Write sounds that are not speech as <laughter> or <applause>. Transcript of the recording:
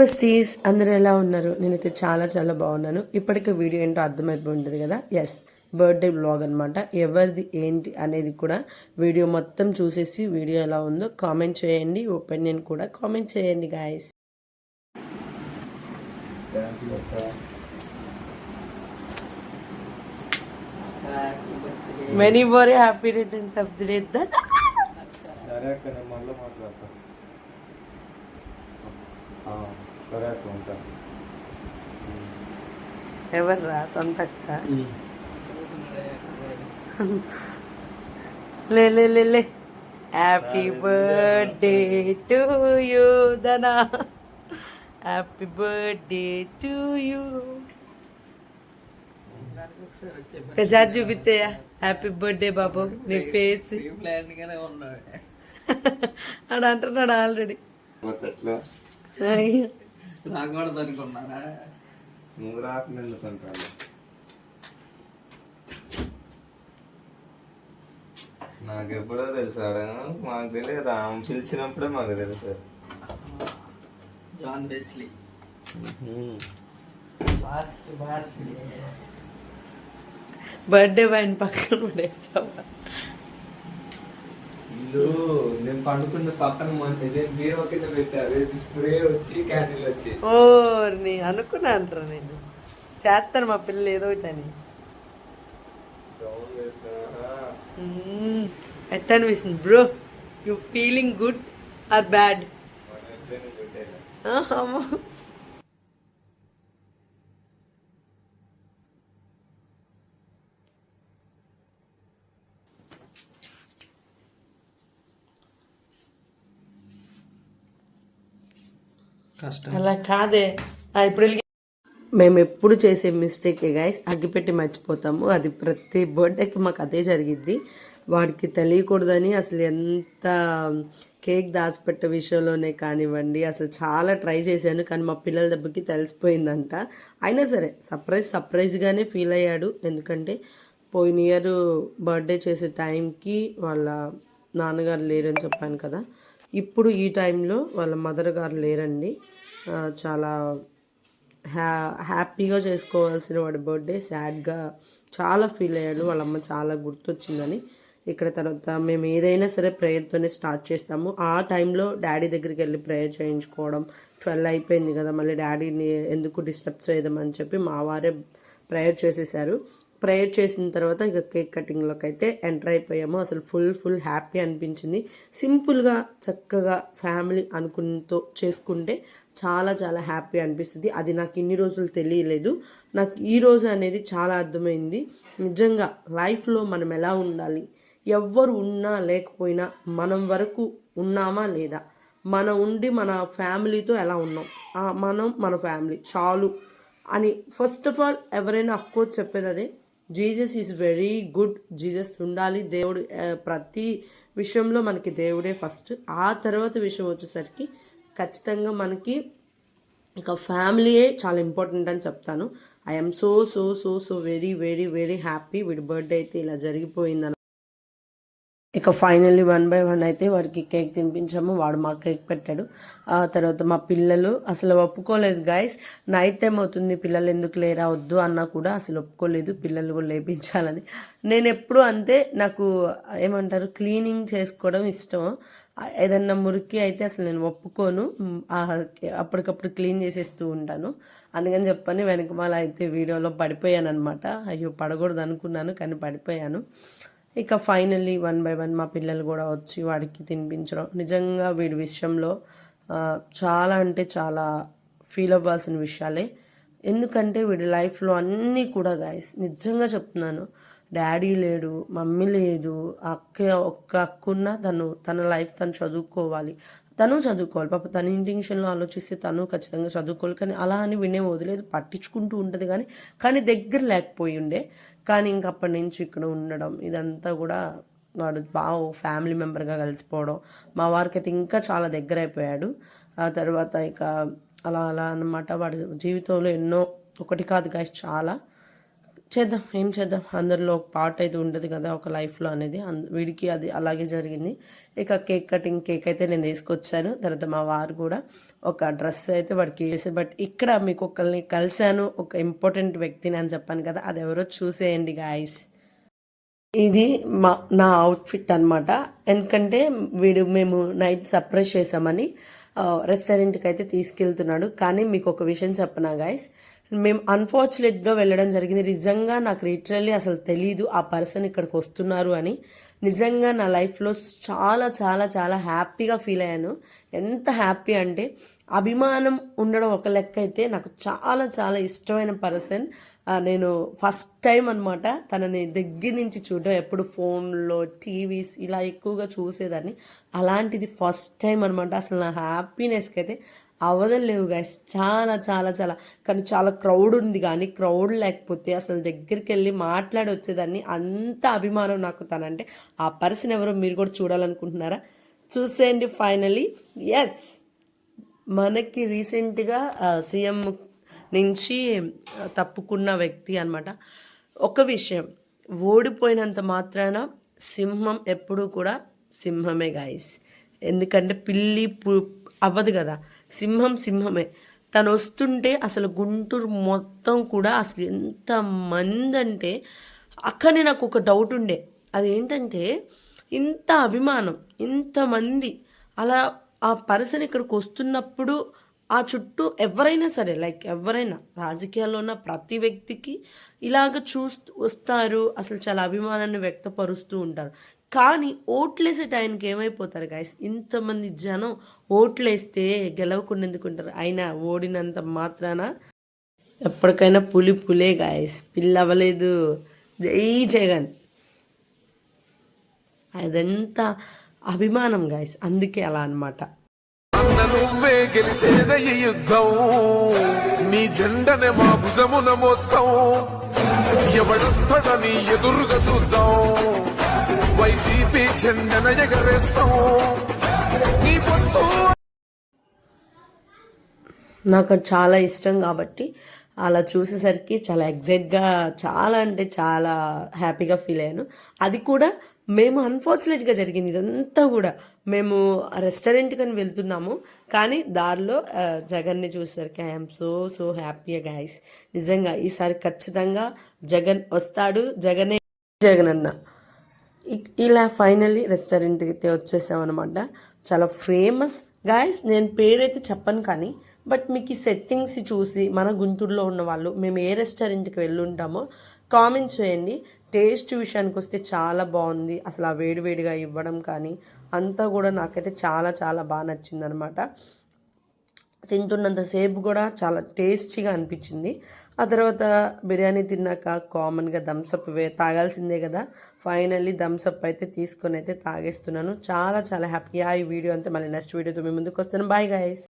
వెస్టీస్ అందరూ ఎలా ఉన్నారు? నేనైతే చాలా చాలా బాగున్నాను. ఇప్పటికే వీడియో ఏంటో అర్థమైపోయి ఉంటుంది కదా? ఎస్ బర్త్డే బ్లాగ్ అనమాట ఎవరిది ఏంటి అనేది కూడా వీడియో మొత్తం చూసేసి వీడియో ఎలా ఉందో కామెంట్ చేయండి. ఒపీనియన్ కూడా కామెంట్ చేయండి guys many more happy returns of the day సరే అక్క నేను మళ్ళీ మాట్లాడతా. సరే అక్క ఉంటా ఎవర్రా సొంతక్క? లే లే లే లే. Happy birthday to you Dhana happy birthday to you ఒకసారి హ్యాపీ బర్త్డే బాబు. నీ ఫేస్ <laughs> అంటున్నాడు ఆల్రెడీ ఎట్లా రాకూడదు అనుకున్నారా నువ్వు రాకుండా ఎందుకు అంటాను నాకు ఎప్పుడో తెలుసాడు మాకు తెలియదు. ఆమె పిలిచినప్పుడే మాకు తెలుసు. జాన్ బెస్లీ. బర్త్డే వైన్ పక్కన పడేస్తావా ఇల్లు నేను పండుకున్న పక్కన బీరో కింద పెట్టారు స్ప్రే వచ్చి క్యాండిల్ వచ్చి. ఓ నీ అనుకున్నాను నేను. చేస్తాను మా పిల్లలు ఏదో ఒకటి. ఎట్లా అనిపిస్తుంది bro? You feeling good or bad కష్టం. అలా కాదే. ఇప్పుడు మేము ఎప్పుడు చేసే మిస్టేకే గాయస్ అగ్గిపెట్టి మర్చిపోతాము. అది ప్రతి బర్త్డేకి మాకు అదే జరిగిద్ది. వాడికి తెలియకూడదని అసలు ఎంత కేక్ దాచిపెట్టే విషయంలోనే కానివ్వండి అసలు చాలా ట్రై చేశాను కానీ మా పిల్లల దెబ్బకి తెలిసిపోయిందంట. అయినా సరే సర్ప్రైజ్ సర్ప్రైజ్గానే ఫీల్ అయ్యాడు. ఎందుకంటే పోయిన ఇయర్ బర్త్డే చేసే టైంకి వాళ్ళ నాన్నగారు లేరని చెప్పాను కదా. ఇప్పుడు ఈ టైంలో వాళ్ళ మదర్ గారు లేరండి. చాలా హ్యా హ్యాపీగా చేసుకోవాల్సిన వాడి బర్త్డే సాడ్గా చాలా ఫీల్ అయ్యాడు. వాళ్ళమ్మ చాలా గుర్తొచ్చిందని. ఇక్కడ తర్వాత మేము ఏదైనా సరే ప్రేయర్తోనే స్టార్ట్ చేస్తాము. ఆ టైంలో డాడీ దగ్గరికి వెళ్ళి ప్రేయర్ చేయించుకోవడం ట్వెల్వ్ అయిపోయింది కదా మళ్ళీ డాడీని ఎందుకు డిస్టర్బ్ చేయదామని చెప్పి మా వారే ప్రేయర్ చేసేసారు. ప్రేయర్ చేసిన తర్వాత ఇక కేక్ కటింగ్లోకి అయితే ఎంటర్ అయిపోయాము. అసలు ఫుల్ ఫుల్ హ్యాపీ అనిపించింది. సింపుల్గా చక్కగా ఫ్యామిలీ అనుకున్నతో చేసుకుంటే చాలా చాలా హ్యాపీ అనిపిస్తుంది. అది నాకు ఇన్ని రోజులు తెలియలేదు. నాకు ఈ రోజు అనేది చాలా అర్థమైంది. నిజంగా లైఫ్లో మనం ఎలా ఉండాలి? ఎవ్వరు ఉన్నా లేకపోయినా మనం వరకు ఉన్నామా లేదా? మనం ఉండి మన ఫ్యామిలీతో ఎలా ఉన్నాం? మనం మన ఫ్యామిలీ చాలు అని ఫస్ట్ ఆఫ్ ఆల్ ఎవరైనా అఫ్కోర్స్ చెప్పేది అదే. Jesus is very good. Jesus ఉండాలి. దేవుడు ప్రతి విషయంలో మనకి దేవుడే ఫస్ట్. ఆ తర్వాత విషయం వచ్చేసరికి ఖచ్చితంగా మనకి ఇక ఫ్యామిలీయే చాలా ఇంపార్టెంట్ అని చెప్తాను. I'm so so so so very very very happy. వీడి బర్త్డే అయితే ఇలా జరిగిపోయిందని ఇక ఫైనల్లీ వన్ బై వన్ అయితే వాడికి కేక్ తినిపించాము వాడు మా కేక్ పెట్టాడు. ఆ తర్వాత మా పిల్లలు అసలు ఒప్పుకోలేదు గాయస్ నైట్ టైం అవుతుంది పిల్లలు ఎందుకు లేరా వద్దు అన్నా కూడా అసలు ఒప్పుకోలేదు పిల్లలు కూడా లేపించాలని. నేను ఎప్పుడు అంతే నాకు ఏమంటారు క్లీనింగ్ చేసుకోవడం ఇష్టం ఏదన్నా మురికి అయితే అసలు నేను ఒప్పుకోను అప్పటికప్పుడు క్లీన్ చేసేస్తూ ఉంటాను. అందుకని చెప్పని వెనకమాల అయితే వీడియోలో పడిపోయాను అనమాట అయ్యో పడకూడదు అనుకున్నాను కానీ పడిపోయాను. ఇక ఫైనల్లీ వన్ బై వన్ మా పిల్లలు కూడా వచ్చి వాడికి తినిపించడం. నిజంగా వీడి విషయంలో చాలా అంటే చాలా ఫీల్ అవ్వాల్సిన విషయాలే. ఎందుకంటే వీడి లైఫ్లో అన్నీ కూడా గాయస్ నిజంగా చెప్తున్నాను. డాడీ లేడు మమ్మీ లేదు అక్క ఒక్క అక్క ఉన్నా తను తన లైఫ్ తను చదువుకోవాలి. తను చదువుకోవాలి. పాప తన ఇంటెన్షన్లో ఆలోచిస్తే తను ఖచ్చితంగా చదువుకోవాలి. కానీ అలా అని వినే వదిలేదు. పట్టించుకుంటూ ఉంటుంది కానీ కానీ దగ్గర లేకపోయి ఉండే. కానీ ఇంక అప్పటి నుంచి ఇక్కడ ఉండడం ఇదంతా కూడా వాడు బాగా ఫ్యామిలీ మెంబర్గా కలిసిపోవడం మా వారికి అయితే ఇంకా చాలా దగ్గర అయిపోయాడు. ఆ తర్వాత ఇక అలా అలా అన్నమాట. వాడి జీవితంలో ఎన్నో ఒకటి కాదు గాయస్ చాలా. చేద్దాం ఏం చేద్దాం? అందరిలో ఒక పార్ట్ అయితే ఉండదు కదా ఒక లైఫ్లో అనేది. అంద- వీడికి అది అలాగే జరిగింది. ఇక కేక్ కటింగ్ కేక్ అయితే నేను తీసుకొచ్చాను తర్వాత మా వారు కూడా ఒక డ్రెస్ అయితే వాడికి వేసారు బట్ ఇక్కడ మీకు ఒకరిని కలిశాను. ఒక ఇంపార్టెంట్ వ్యక్తిని అని చెప్పాను కదా అది ఎవరో చూసేయండి గాయస్ ఇది మా నా అవుట్ఫిట్ అనమాట ఎందుకంటే వీడు మేము నైట్ సర్ప్రైజ్ చేసామని రెస్టారెంట్కి అయితే తీసుకెళ్తున్నాడు. కానీ మీకు ఒక విషయం చెప్పనా గాయస్ మేము అన్ఫార్చునేట్గా వెళ్ళడం జరిగింది. నిజంగా నాకు లిటరల్లీ అసలు తెలీదు ఆ పర్సన్ ఇక్కడికి వస్తున్నారు అని. నిజంగా నా లైఫ్లో చాలా చాలా చాలా హ్యాపీగా ఫీల్ అయ్యాను. ఎంత హ్యాపీ అంటే అభిమానం ఉండడం ఒక లెక్క అయితే నాకు చాలా చాలా ఇష్టమైన పర్సన్ నేను ఫస్ట్ టైం అనమాట తనని దగ్గర నుంచి చూడడం ఎప్పుడు ఫోన్లో టీవీస్ ఇలా ఎక్కువగా చూసేదాన్ని. అలాంటిది ఫస్ట్ టైం అనమాట అసలు నా హ్యాపీనెస్కి అయితే అవదలేవు గైస్ చాలా చాలా చాలా. కానీ చాలా క్రౌడ్ ఉంది కానీ క్రౌడ్ లేకపోతే అసలు దగ్గరికి వెళ్ళి మాట్లాడి వచ్చేదాన్ని అంత అభిమానం నాకు తనంటే. ఆ పర్సన్ ఎవరో మీరు కూడా చూడాలనుకుంటున్నారా? చూసేయండి ఫైనలీ ఎస్ మనకి రీసెంట్గా సీఎం నుంచి తప్పుకున్న వ్యక్తి అనమాట ఒక విషయం. ఓడిపోయినంత మాత్రాన సింహం ఎప్పుడూ కూడా సింహమే గాయస్ ఎందుకంటే పిల్లి అవ్వదు కదా. సింహం సింహమే. తను వస్తుంటే అసలు గుంటూరు మొత్తం కూడా అసలు ఎంత మంది అంటే అక్కడనే నాకు ఒక డౌట్ ఉండే. అదేంటంటే ఇంత అభిమానం ఇంతమంది అలా ఆ పర్సన్ ఇక్కడికి వస్తున్నప్పుడు ఆ చుట్టూ ఎవరైనా సరే లైక్ ఎవరైనా రాజకీయాల్లో ఉన్న ప్రతి వ్యక్తికి ఇలాగ చూస్తూ వస్తారు. అసలు చాలా అభిమానాన్ని వ్యక్తపరుస్తూ ఉంటారు. కానీ ఓట్లేసే టైంకి ఏమైపోతారు గాయస్ ఇంతమంది జనం ఓట్లేస్తే గెలవకుండా ఎందుకుంటారు అయినా ఓడినంత మాత్రాన ఎప్పటికైనా పులి పులే గాయస్ పిల్లవ్వలేదు జై జగన్. అదంతా అభిమానం గాయస్ అందుకే అలా అనమాట నువ్వే గెలిచేదయ్య యుద్ధం. నీ జెండనే మా భుజమున మోస్తాం. ఎవడొస్తాడని ఎదురుగా చూద్దాం. వైసీపీ చెందన ఎగరేస్తాం. నీ పొత్తు. నాకు అది చాలా ఇష్టం కాబట్టి అలా చూసేసరికి చాలా ఎగ్జైట్గా చాలా అంటే చాలా హ్యాపీగా ఫీల్ అయ్యాను. అది కూడా మేము అన్ఫార్చునేట్గా జరిగింది. ఇదంతా కూడా మేము రెస్టారెంట్కి అని వెళ్తున్నాము. కానీ దారిలో జగన్ని చూసేసరికి I'm so so happy guys నిజంగా ఈసారి ఖచ్చితంగా జగన్ వస్తాడు. జగనే జగన్ అన్న ఇలా ఫైనల్లీ రెస్టారెంట్కి అయితే వచ్చేసామన్నమాట. చాలా ఫేమస్ గాయస్ నేను పేరైతే చెప్పను కానీ బట్ మీకు ఈ సెట్టింగ్స్ చూసి మన గుంటూరులో ఉన్న వాళ్ళు మేము ఏ రెస్టారెంట్కి వెళ్ళుంటామో కామెంట్ చేయండి. టేస్ట్ విషయానికి వస్తే చాలా బాగుంది. అసలు ఆ వేడివేడిగా ఇవ్వడం కానీ అంతా కూడా నాకైతే చాలా చాలా బాగా నచ్చింది అనమాట తింటున్నంతసేపు కూడా చాలా టేస్టీగా అనిపించింది. ఆ తర్వాత బిర్యానీ తిన్నాక కామన్గా థమ్సప్ వే తాగాల్సిందే కదా. ఫైనల్లీ థమ్సప్ అయితే తీసుకొని అయితే తాగేస్తున్నాను. చాలా చాలా హ్యాపీగా ఈ వీడియో అంతా మళ్ళీ నెక్స్ట్ వీడియోతో మీ ముందుకు వస్తాను. Bye guys